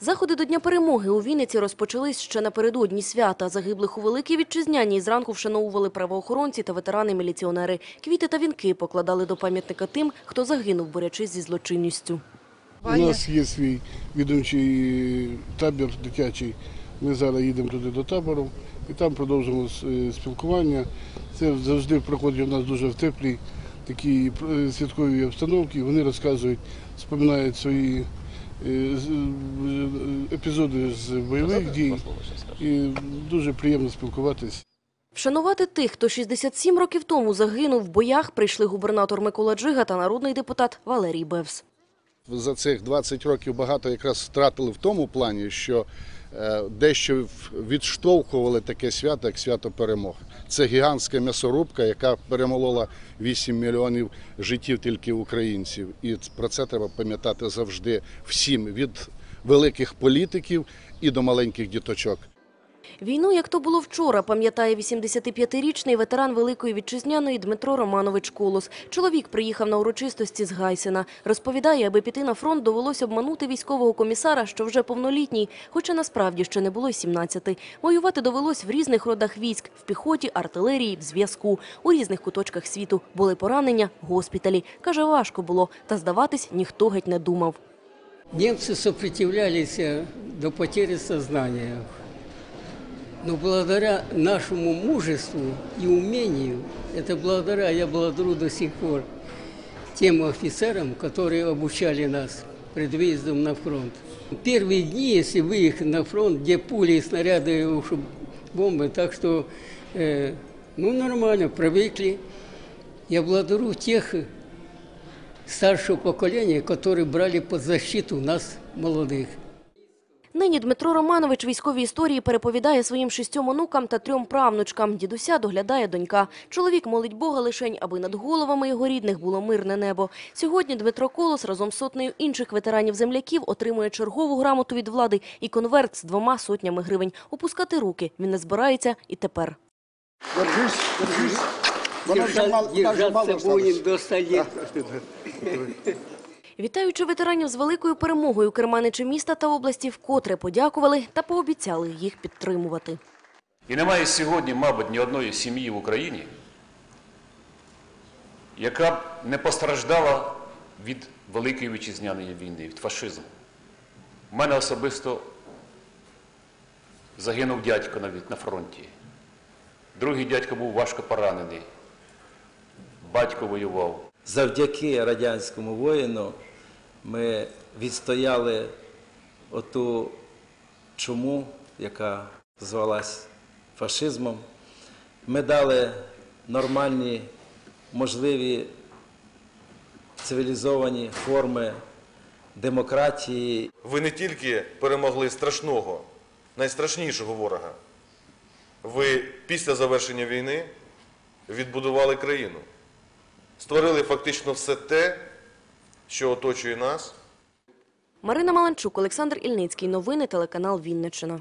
Заходи до Дня перемоги у Вінниці розпочались ще напередодні свята. Загиблих у Великій Вітчизняній зранку вшановували правоохоронці та ветерани-міліціонери. Квіти та вінки покладали до пам'ятника тим, хто загинув, борючись зі злочинністю. У нас є свій відомчий табір дитячий. Ми зараз їдемо туди до табору і там продовжимо е, спілкування. Це завжди проходить у нас дуже в теплій такій е, святковій обстановці. Вони розказують, споминають свої епізоди з бойових дій. І дуже приємно спілкуватись. Вшанувати тих, хто 67 років тому загинув в боях, прийшли губернатор Микола Джига та народний депутат Валерій Бевс. за цих 20 років багато якраз втратили в тому плані, що е, дещо відштовхували таке свято, як свято перемог. Це гігантська м'ясорубка, яка перемолола 8 мільйонів життів тільки українців. І про це треба пам'ятати завжди всім від великих політиків і до маленьких діточок. Війну, як то було вчора, пам'ятає 85-річний ветеран Великої Вітчизняної Дмитро Романович Колос. Чоловік приїхав на урочистості з Гайсена. Розповідає, аби піти на фронт, довелося обманути військового комісара, що вже повнолітній, хоча насправді ще не було й 17. Воювати довелось в різних родах військ – в піхоті, артилерії, в зв'язку. У різних куточках світу були поранення, госпіталі. Каже, важко було, та здаватись ніхто геть не думав. Немцы сопротивлялись э, до потери сознания. Но благодаря нашему мужеству и умению, это благодаря, я благодарю до сих пор тем офицерам, которые обучали нас перед выездом на фронт. Первые дни, если выехать на фронт, где пули и снаряды, уж бомбы, так что, э, ну, нормально, привыкли. Я благодарю тех старшего поколения, которые брали под защиту нас, молодых. Нині Дмитро Романович військові історії переповідає своїм шістьом онукам та трьом правнучкам. Дідуся доглядає донька. Чоловік молить Бога лишень, аби над головами його рідних було мирне небо. Сьогодні Дмитро Колос разом з сотнею інших ветеранів-земляків отримує чергову грамоту від влади і конверт з двома сотнями гривень. Опускати руки він не збирається і тепер. Держись, держись. Вона вже мало, вона вже мало Держаться будем осталось. до 100 лет. Вітаючи ветеранів з великою перемогою, керманичі міста та області вкотре подякували та пообіцяли їх підтримувати. І немає сьогодні, мабуть, ні одної сім'ї в Україні, яка б не постраждала від Великої вітчизняної війни, від фашизму. У мене особисто загинув дядько навіть на фронті. Другий дядько був важко поранений. Батько воював. Завдяки радянському воїну ми відстояли оту чуму, яка звалась фашизмом. Ми дали нормальні, можливі цивілізовані форми демократії Ви не тільки перемогли страшного, найстрашнішого ворога. Ви після завершення війни відбудували країну. Створили фактично все те, що оточує нас. Марина Маланчук, Олександр Ільницький. Новини телеканал Вінниччина.